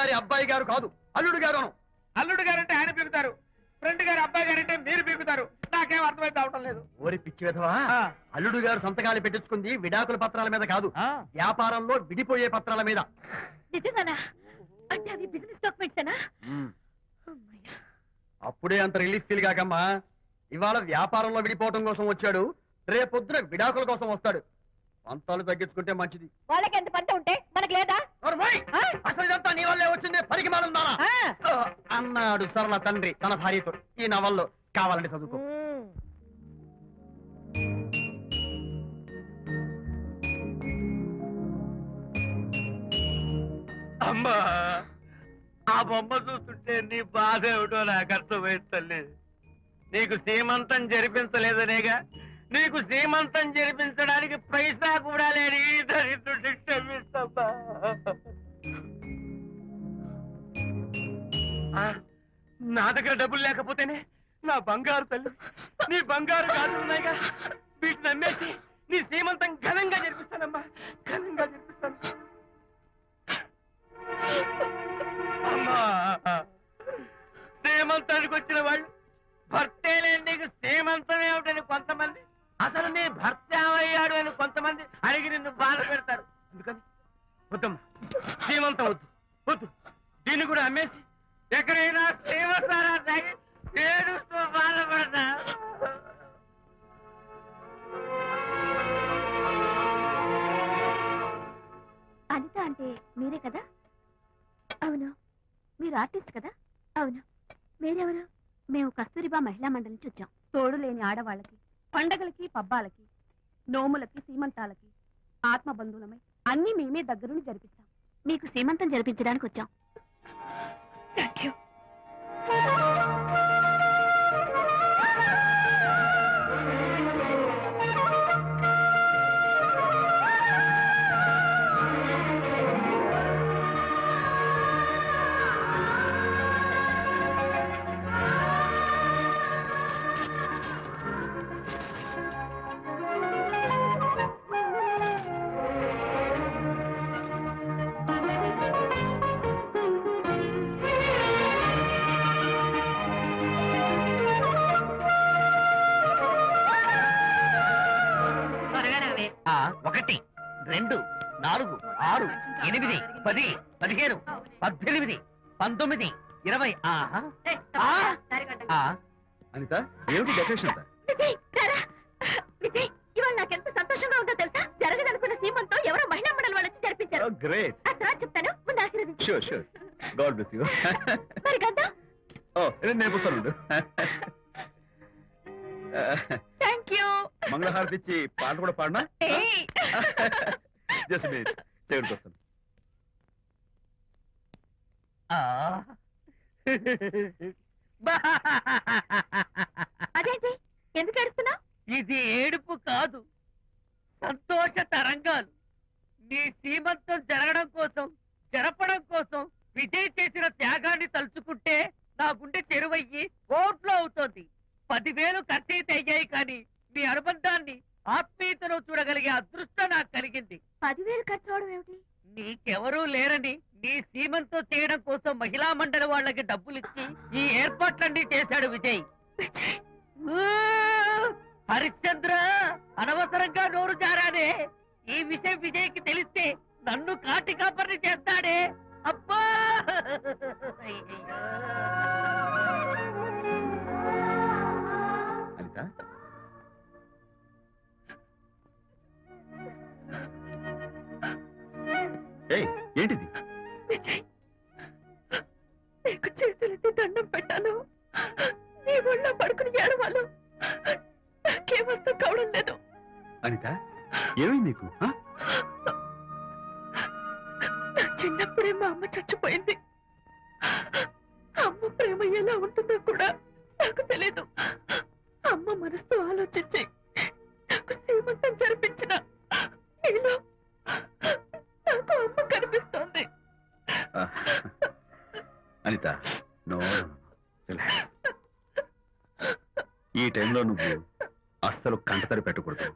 గారి అబ్బాయి గారు కాదు అల్లుడు గారు. అల్లుడు గారంటే ఆయన పీకుతారు ఫ్రెండ్ గారు అబ్బాయి గారంటే మీరు పీకుతారు నాకేం అర్థమైతే అవటం లేదు ఓరి పిచ్చి విధవా. అల్లుడు గారు సంతకాలు పెట్టించుకుంది విడాకుల పత్రాల మీద కాదు ఆ. వ్యాపారంలో విడిపోయే పత్రాల మీద నిజంగానా అంటే అవి బిజినెస్ డాక్యుమెంట్సేనా ఉమ్. అమ్మయ్య. అప్పుడే అంత రిలీఫ్ ఫీల్ కాకమ్మా ఇవాళ వ్యాపారంలో విడిపోవటం కోసం వచ్చాడు రేపొద్దున విడాకుల కోసం వస్తాడు పంతాలు తగ్గించుకుంటే మంచిది వాళ్ళకి ఎంత పంట ఉంటే మనకు లేదా! ఆ? అసలు ఇదంతా నీ వల్లే వచ్చింది పరికి మాలం ఆ. అన్నాడు సరళ తండ్రి తన భార్యతో ఈ నవల్లో కావాలంటే చదువుకో మ్మ్. అమ్మా ఆ బొమ్మ చూస్తుంటే నీ బాధ ఏమిటో నాకు అర్థమైంది తల్లి నీకు సీమంతం జరిపించలేదనేగా నీకు సీమంతం జరిపించడానికి పైసా కూడా లేని ఈ దరిద్రుడిని క్షమిస్తమ్మా ఆ, నా దగ్గర డబ్బులు లేకపోతేనే నా బంగారు తల్లి నీ బంగారు కాళ్ళు ఉన్నాయిగా వీటిని అమ్మేసి నీ సీమంతం ఘనంగా జరిపిస్తానమ్మా ఘనంగా జరిపిస్తాను. అమ్మా సీమంతానికి వచ్చిన వాళ్ళు భర్తే లేని నీకు సీమంతం ఏమిటని కొంతమంది ఎక్కడైనా సీమసారా తాగి ఏడుస్తూ బాధపడతా. అనిత అంటే మీరే కదా? అవును. మీరు ఆర్టిస్ట్ కదా? అవును. మీరెవరు? మేము కస్తూరిబా మహిళా మండలి నుంచి వచ్చాం. తోడు లేని ఆడవాళ్ళకి పండగలకి పబ్బాలకి నోములకి సీమంతాలకి ఆత్మ బంధువులమై అన్ని మేమే దగ్గరుండి జరిపిస్తాం. మీకు సీమంతం జరిపించడానికి వచ్చాం. థ్యాంక్ యూ ఒకటి రెండు నాలుగు ఆరు ఎనిమిది పది పదిహేను పద్దెనిమిది పంతొమ్మిది ఇరవై ఆహా. ఆ. ఆ, అనిత ఏమిటి డెకరేషన్ ఇవాళ నాకెంత సంతోషంగా ఉందో తెలుసా? జరగదనుకున్న సీమంతో ఎవరో మహిళా మండలి వాళ్ళు వచ్చి జరిపించారు గ్రేట్ ఆ తర్వాత చెప్తాను ముందు ఆశీర్వదించు. Sure sure God bless you మరి గంధం? ఓ నేను వస్తాను థ్యాంక్ యూ మంగళహారతి ఇచ్చి పాట కూడా పాడనా? జస్ట్ చేయడానికి వస్తాను. ఆ. అదేంటి? ఎందుకు ఏడుస్తున్నావు? ఇది ఏడుపు కాదు సంతోష తరంగాలు. నీ సీమంతం జరగడం కోసం జరపడం కోసం విజయ్ చేసిన త్యాగాన్ని తలుచుకుంటే నా గుండె చెరువయ్యి కలిగింది పదివేలు ఖర్చు అవడం ఏమిటి? నీకెవరూ లేరని నీ సీమంతో చేయడం కోసం మహిళా మండలి వాళ్ళకి డబ్బులిచ్చి ఈ ఏర్పాట్లన్నీ చేశాడు విజయ్! హరిశ్చంద్ర అనవసరంగా నోరు జారానే ఈ విషయం విజయ్కి తెలిస్తే నన్ను కాటి కాపర్ని చేస్తాడే. ఏంటిది? నీకు చేతులెత్తి దండం పెట్టాను. నీ ఒళ్ళో పడుకుని ఏడవాలు. నాకేమర్థం కావడం లేదు. అనిత ఏమైంది నీకు చిన్నప్పుడే మా అమ్మ చచ్చిపోయింది. అమ్మ ప్రేమ ఎలా ఉంటుందో కూడా నాకు తెలియదు అమ్మ మనసుతో ఆలోచించి నాకు సీమంతం జరిపించిన అనిత నో ఈ టైంలో నువ్వు అస్సలు కంటతడి పెట్టకూడదు.